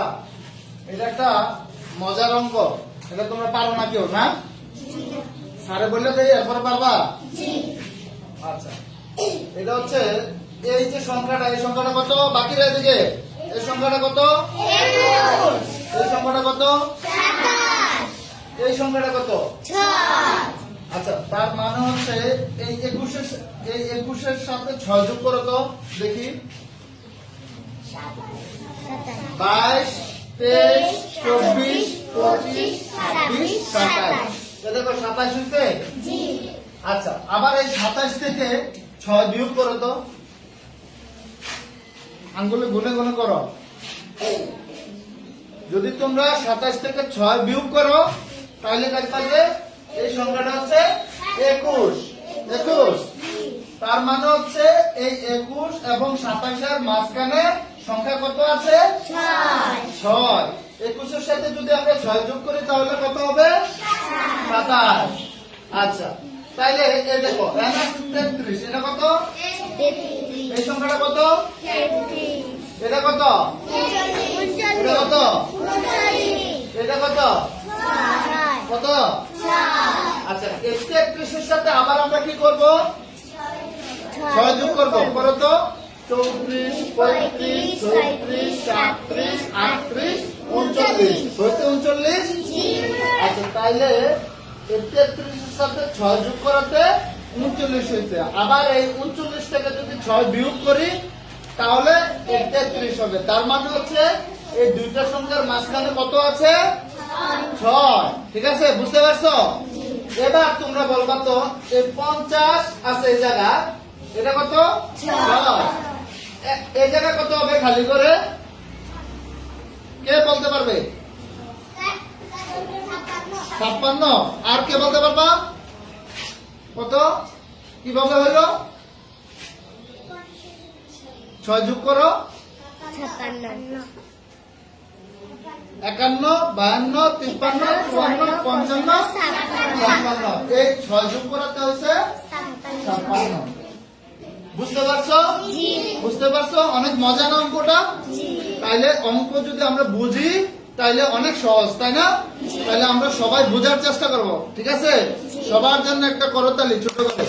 আচ্ছা এটা একটা মজার অঙ্ক। এটা তোমরা পারো না কেউ না? স্যারে বললে দেই এরপরে পারবা? আচ্ছা। এটা হচ্ছে এই যে সংখ্যাটা এই সংখ্যাটা কত? বাকি রয়ে দিকে এই সংখ্যাটা কত? এই সংখ্যাটা কত? এই সংখ্যাটা কত? আচ্ছা তার মানে হচ্ছে এই একুশের এই একুশের সাথে ছয় যোগ করো তো দেখি। বাইশ তেইশ চব্বিশ পঁচিশ ছাব্বিশ সাতাশ। দেখো সাতাশ হয়েছে আচ্ছা আবার এই সাতাশ থেকে ছয় বিয়োগ করো তো। আঙ্গুলে গুনে গুনে করো। যদি তোমরা সাতাশ থেকে ছয় বিয়োগ করো তাহলে দেখবা এই সংখ্যাটা হচ্ছে একুশ। একুশ। তার মানে হচ্ছে এই একুশ এবং সাতাশের মাঝখানে সংখ্যা কত আছে? ছয়। একুশের সাথে যদি আমরা ছয় যোগ করি তাহলে কত হবে? সাতাশ। আচ্ছা তাইলে এই দেখো তেত্রিশ এটা কত? এই সংখ্যাটা কত? এটা কত? এটা কত? এটা কত? কত? আচ্ছা তেত্রিশের সাথে আবার আমরা কি করব? ছয়। যোগ করব চৌত্রিশ পঁয়ত্রিশ ছত্রিশ সাতত্রিশ আটত্রিশ উনচল্লিশ। হয়েছে উনচল্লিশ? আচ্ছা তাইলে তেত্রিশের সাথে ছয় যোগ করাতে উনচল্লিশ হয়েছে। আবার এই উনচল্লিশ থেকে যদি ছয় বিয়োগ করি তাহলে তেত্রিশ হবে। তার মানে হচ্ছে এই দুইটা সংখ্যার মাঝখানে কত আছে? ছয়। ঠিক আছে? বুঝতে পারছ? এবার তোমরা বলবা তো এই পঞ্চাশ আছে এই জায়গা এটা কত? ছয়। এই জায়গা কত হবে খালি করে? কে বলতে পারবে? ছাপ্পান্ন। আর কে বলতে পারবা? কত? কীভাবে হইল ছয় যোগ করো। একান্ন বায়ান্ন তিপ্পান্ন চুয়ান্ন পঞ্চান্ন ছাপ্পান্ন। এই ছয় যোগ করাতে হয়েছে ছাপ্পান্ন। বুঝতে পারছ? বুঝতে পারছ? অনেক মজা না অঙ্কটা? তাইলে অঙ্ক যদি আমরা বুঝি তাইলে অনেক সহজ তাই না? তাইলে আমরা সবাই বোঝার চেষ্টা করব ঠিক আছে? সবার জন্য একটা করতালি ছোট করে।